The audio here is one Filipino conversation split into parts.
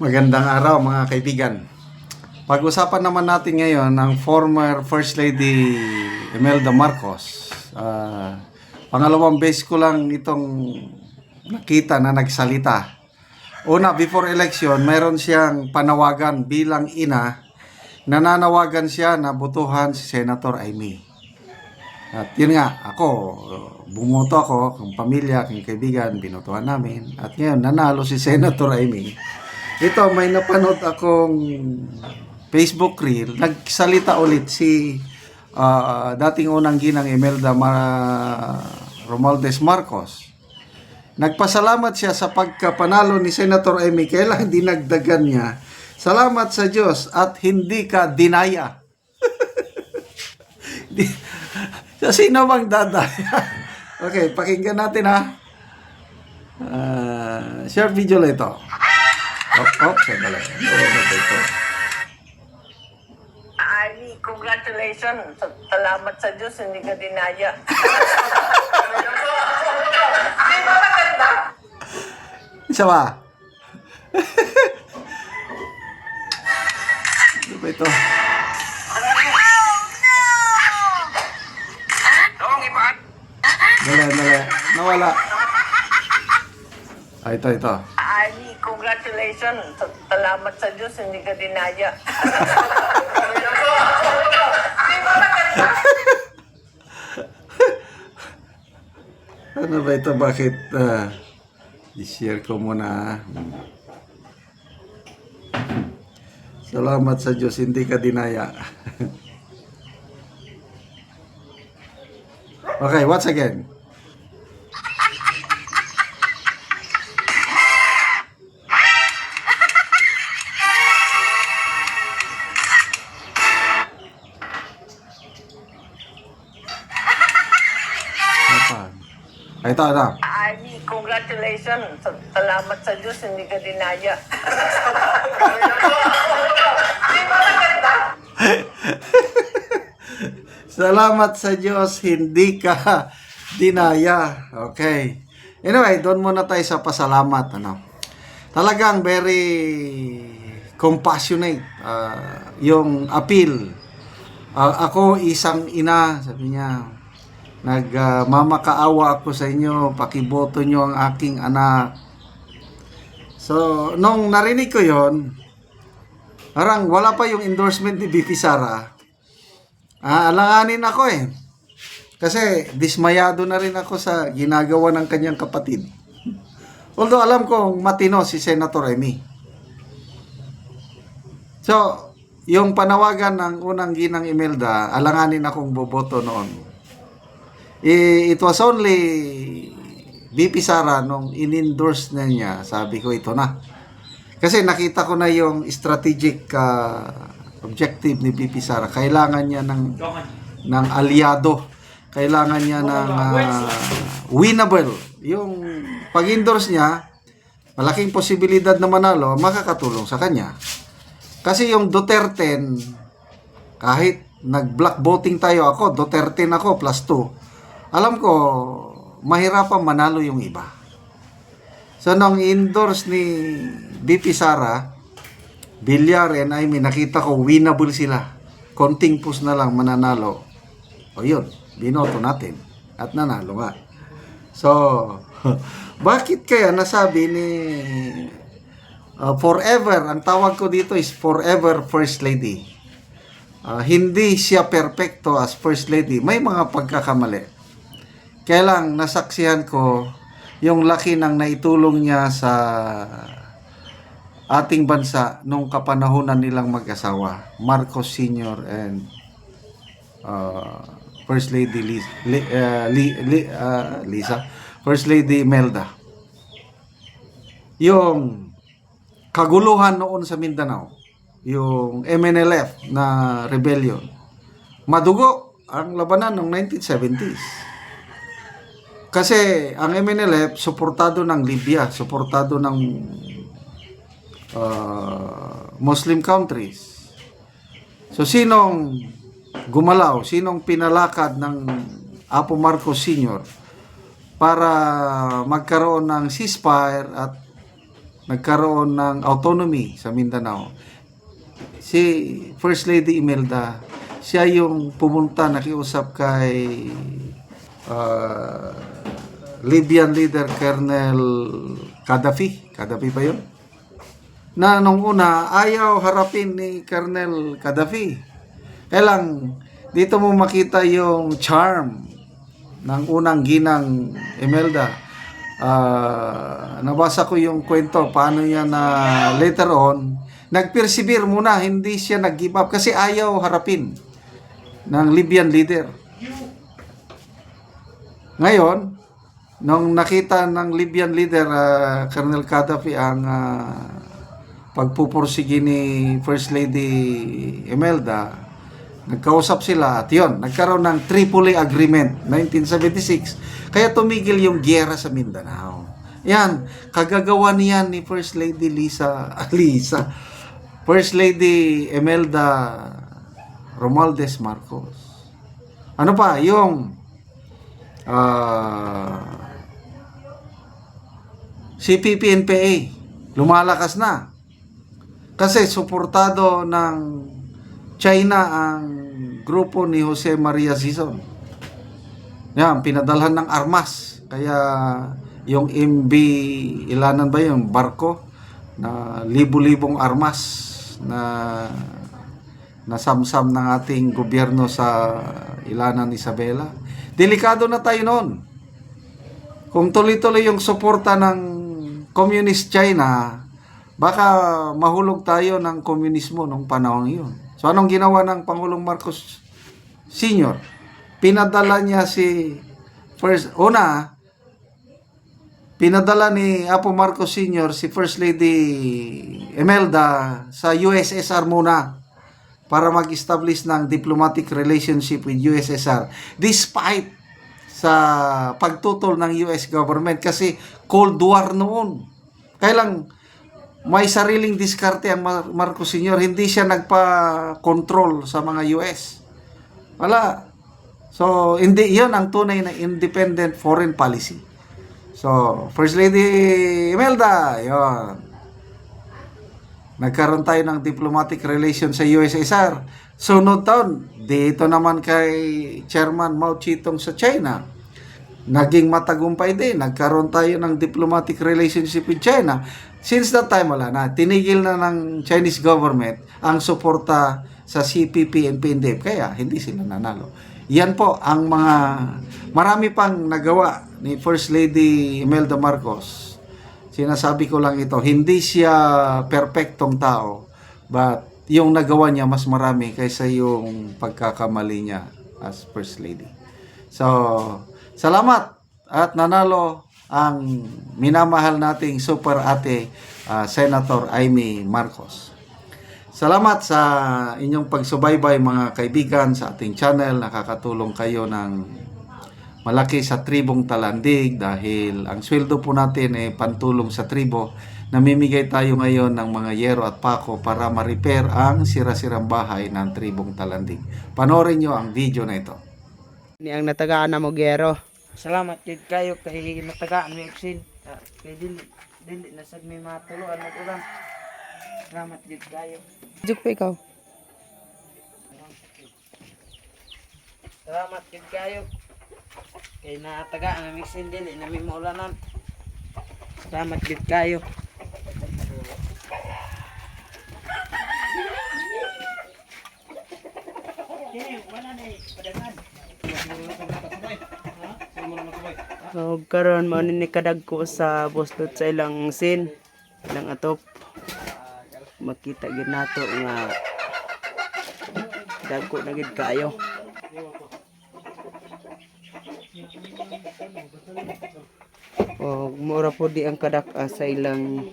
Magandang araw mga kaibigan. Pag-usapan naman natin ngayon ang former First Lady Imelda Marcos. Ah, pangalawang beses ko lang itong nakita na nagsalita. Una, before election, mayroon siyang panawagan bilang ina. Nananawagan siya na butuhan si Senator Amy. At yun nga, ako, bumoto ako, kung pamilya, kung kaibigan, binutuhan namin. At ngayon, nanalo si Senator Amy. Ito, may napanood akong Facebook reel. Nagsalita ulit si ah, dating unang ginang Imelda Mar- Romualdez Marcos. Nagpasalamat siya sa pagkapanalo ni Senator Amy. Kailan hindi nagdagan niya. Salamat sa Diyos at hindi ka dinaya. Di, sa sino bang dadaya? okay, pakinggan natin ha. Ah, share video lang ito. Oh, oh, sandali. Oh, ito. Ani, congratulations. Salamat sa Diyos, hindi ka dinaya. Di ba maganda? Isa ba? ano ba ito? Dala, dala. Nawala. Ah, ito, ito. Congratulations. Salamat sa Diyos, hindi ka dinaya. Ano ba ito? Bakit? ah, i-share ko muna. ah. Salamat sa Diyos, hindi ka dinaya. okay, once again. Ito, ito. Ani, congratulations. Salamat sa Diyos, hindi ka dinaya. Di ba maganda? Salamat sa Diyos, hindi ka dinaya. Okay. Anyway, doon muna tayo sa pasalamat. Ano? Talagang very compassionate ah, yung appeal. Ah, ako isang ina, sabi niya, nagmamakaawa ako sa inyo, pakiboto nyo ang aking anak. So, nung narinig ko yon parang wala pa yung endorsement ni BP Sara, Ah, alanganin ako eh. Kasi dismayado na rin ako sa ginagawa ng kanyang kapatid. Although alam kong matino si Senator Amy. So, yung panawagan ng unang ginang Imelda, alanganin akong boboto noon. I- It was only BP Sara nung in-endorse na niya, sabi ko ito na. Kasi nakita ko na yung strategic ah, objective ni BP Sara. Kailangan niya ng ng aliado. Kailangan niya ng ah, winnable. Yung pag-endorse niya, malaking posibilidad na manalo, makakatulong sa kanya. Kasi yung Duterte, kahit nag-block voting tayo ako, Duterte ako plus 2, alam ko, mahirapan manalo yung iba. So, nung endorse ni BP Sara, Bilyaren ay may nakita ko winnable sila. Konting push na lang mananalo. O yun, binoto natin. At nanalo nga. So, bakit kaya nasabi ni uh, forever, ang tawag ko dito is forever first lady. Uh, hindi siya perfecto as first lady. May mga pagkakamali. Kaya nasaksihan ko yung laki ng naitulong niya sa ating bansa nung kapanahunan nilang mag-asawa, Marcos Sr. and uh, First Lady Liz, Li, uh, Li- uh, Lisa, First Lady Melda. Yung kaguluhan noon sa Mindanao, yung MNLF na rebellion, madugo ang labanan ng 1970s. Kasi ang MNLF, suportado ng Libya, suportado ng uh, Muslim countries. So sinong gumalaw, sinong pinalakad ng Apo Marcos Sr. para magkaroon ng ceasefire at nagkaroon ng autonomy sa Mindanao, si First Lady Imelda, siya yung pumunta nakiusap kay ah, Libyan leader Colonel Gaddafi. Gaddafi ba yun? Na nung una, ayaw harapin ni Colonel Gaddafi. Kaya lang, dito mo makita yung charm ng unang ginang Imelda. Ah, nabasa ko yung kwento paano niya na later on nagpersevere muna hindi siya nag-give up kasi ayaw harapin ng Libyan leader ngayon nung nakita ng Libyan leader ah, Colonel Gaddafi ang ah, pagpupursige ni First Lady Imelda nagkausap sila at yun, nagkaroon ng Tripoli Agreement 1976 kaya tumigil yung gyera sa Mindanao. Yan, kagagawa niyan ni First Lady Lisa Lisa First Lady Imelda Romualdez Marcos. Ano pa, yung ah CPP-NPA lumalakas na kasi suportado ng China ang grupo ni Jose Maria Sison. Yan, pinadalhan ng armas. Kaya yung MB, ilanan ba yung barko na libu-libong armas na nasamsam ng ating gobyerno sa ilanan Isabela. Delikado na tayo noon. Kung tuloy-tuloy yung suporta ng Communist China, baka mahulog tayo ng komunismo nung panahon iyon. So anong ginawa ng Pangulong Marcos Sr.? Pinadala niya si first una pinadala ni Apo Marcos Sr. si First Lady Imelda sa USSR muna para mag-establish ng diplomatic relationship with USSR despite sa pagtutol ng US government kasi Cold War noon. Kaya may sariling diskarte ang Mar- Marcos Sr. Hindi siya nagpa-control sa mga US. Wala. So, hindi, yun ang tunay na independent foreign policy. So, First Lady Imelda, yun. Nagkaroon tayo ng diplomatic relation sa USSR. Sunod taon, dito naman kay Chairman Mao Zedong sa China. Naging matagumpay din. Nagkaroon tayo ng diplomatic relationship with China. Since that time, wala na. Tinigil na ng Chinese government ang suporta sa CPP and PNDF. Kaya, hindi sila nanalo. Yan po ang mga marami pang nagawa ni First Lady Imelda Marcos. Sinasabi ko lang ito, hindi siya perpektong tao, but yung nagawa niya mas marami kaysa yung pagkakamali niya as First Lady. So, salamat at nanalo ang minamahal nating super ate ah, Senator Amy Marcos. Salamat sa inyong pagsubaybay mga kaibigan sa ating channel. Nakakatulong kayo ng malaki sa tribong talandig dahil ang sweldo po natin ay pantulong sa tribo. Namimigay tayo ngayon ng mga yero at pako para ma-repair ang sira-sirang bahay ng tribong talandig. Panoorin nyo ang video na ito. Ni ang natagaan na mo gero. Salamat jud kayo kay natagaan mi oksin. Ah, Kay dili dili na sad mi matuluan at ulan. Salamat jud kayo. Juk pa ikaw. Salamat jud kayo. Kay natagaan na mixin dili na mi maulanan. Salamat jud kayo. So karon mo ni kadag ko sa bostot sa ilang sin, ilang atop. Makita gid nato nga dagko na gid kayo. O mura po di ang kadak ah, sa ilang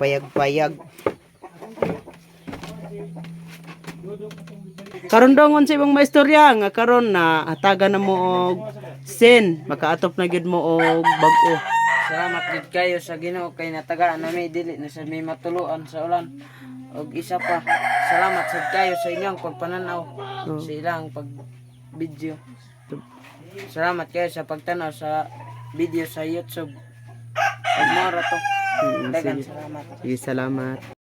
payag-payag. Karon daw ngon sa ibang maistorya nga karon na hatagan na mo og sin makaatop na gid mo og bag-o. Salamat jud kayo sa Ginoo kay natagaan na mi dili na sad mi matuluan sa ulan. Og isa pa, salamat sad kayo sa inyong pagpananaw sa ilang pag video. Salamat kayo sa pagtanaw sa video sa YouTube. Pag mora to. Mm, Dagan sige. salamat. Sige, salamat.